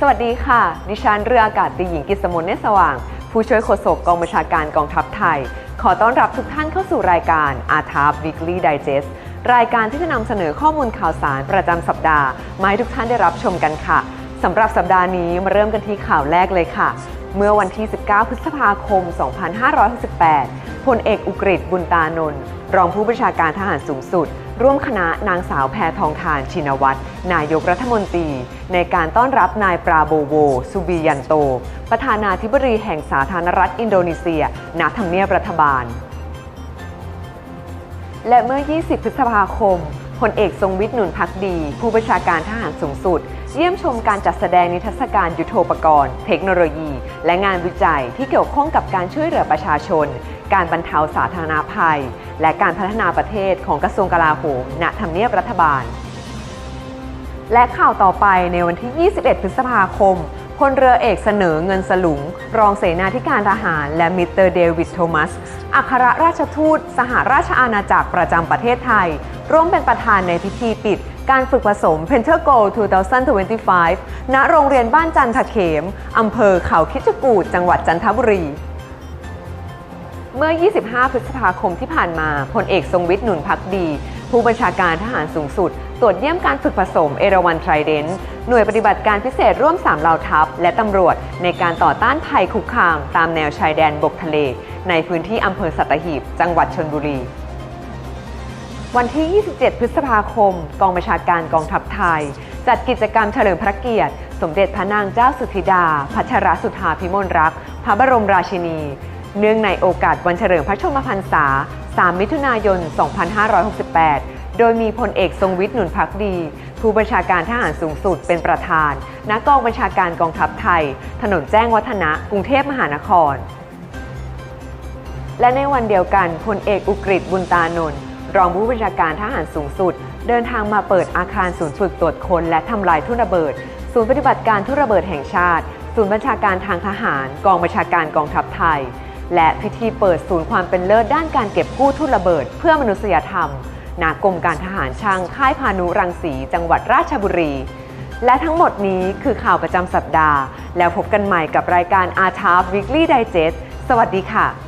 สวัสดีค่ะ ดิฉันเรืออากาศตรีหญิงกิษมนเนสว่าง ผู้ช่วยโฆษกกองบัญชาการกองทัพไทย ขอต้อนรับทุกท่านเข้าสู่รายการ a r t a p Weekly Digest รายการที่จะนำเสนอข้อมูลข่าวสารประจำสัปดาห์มาให้ทุกท่านได้รับชมกันค่ะสำหรับสัปดาห์นี้มาเริ่มกันที่ข่าวแรกเลยค่ะ เมื่อวันที่ 19 พฤษภาคม 2568พลเอกอุกฤษบุญตานนท์รองผู้บัญชาการทหารสูงสุด ร่วมคณะนางสาวแพทองทานชินวัตรนายกรัฐมนตรี ในการต้อนรับนายปราโบโว สุบียันโต ประธานาธิบดีแห่งสาธารณรัฐอินโดนีเซียณทำเนียบรัฐบาล และเมื่อ 20 พฤษภาคม พลเอกทรงวิทย์หนุนพักดี ผู้บัญชาการทหารสูงสุด เยี่ยมชมการจัดแสดงนิทรรศการยุทโธปกรณ์ เทคโนโลยี และงานวิจัยที่เกี่ยวข้องกับการช่วยเหลือประชาชน การบรรเทาสาธารณภัย และการพัฒนาประเทศของกระทรวงกลาโหมณทำเนียบรัฐบาล และข่าวต่อไปในวันที่ 21 พฤษภาคม พลเรือเอกเสนอเงินสลุง รองเสนาธิการทหาร และมิสเตอร์เดวิดโทมัส อัครราชทูต สหราชอาณาจักรประจำประเทศไทย ร่วมเป็นประธานในพิธีปิด การฝึกผสม p e n t a g o 2025 ณ โรงเรียนบ้านจันทเขม อำเภอเขาคิจกูดจังหวัดจันทบุรีเมื่อ 25 พฤษภาคมที่ผ่านมา พลเอกทรงวิทย์หนุนพักดี ผู้บัญชาการทหารสูงสุด ตรวจเยี่ยมการฝึกผสมเอราวันไทรเดนหน่วยปฏิบัติการพิเศษร่วม 3 เหล่าทัพ และตำรวจในการต่อต้านภัยคุกคาม ตามแนวชายแดนบกทะเล ในพื้นที่อำเภอสัตหีบ จังหวัดชนบุรี วันที่ 27 พฤษภาคม กองบัญชาการกองทัพไทย จัดกิจกรรมเฉลิมพระเกียรติ สมเด็จพระนางเจ้าสุธิดา พัชรสุธาพิมลรักษ์พระบรมราชินี เนื่องในโอกาสวันเฉลิมพระชนมพรรษา 3 มิถุนายน 2568 โดยมีพลเอกทรงวิทย์หนุนพักดี ผู้บัญชาการทหารสูงสุดเป็นประธาน ณ กองบัญชาการกองทัพไทย ถนนแจ้งวัฒนะ กรุงเทพมหานคร และในวันเดียวกันพลเอกอุกฤษบุญตานนท์รองผู้บัญชาการทหารสูงสุด เดินทางมาเปิดอาคารศูนย์ฝึกตรวจคนและทำลายทุ่นระเบิด ศูนย์ปฏิบัติการทุ่นระเบิดแห่งชาติ ศูนย์บัญชาการทางทหาร กองบัญชาการกองทัพไทย และพิธีเปิดศูนย์ความเป็นเลิศด้านการเก็บกู้ทุ่นระเบิด เพื่อมนุษยธรรมนากรมการทหารช่างค่ายพานุรังสี จังหวัดราชบุรี และทั้งหมดนี้คือข่าวประจำสัปดาห์ แล้วพบกันใหม่กับรายการ r t a r Weekly Digest สวัสดีค่ะ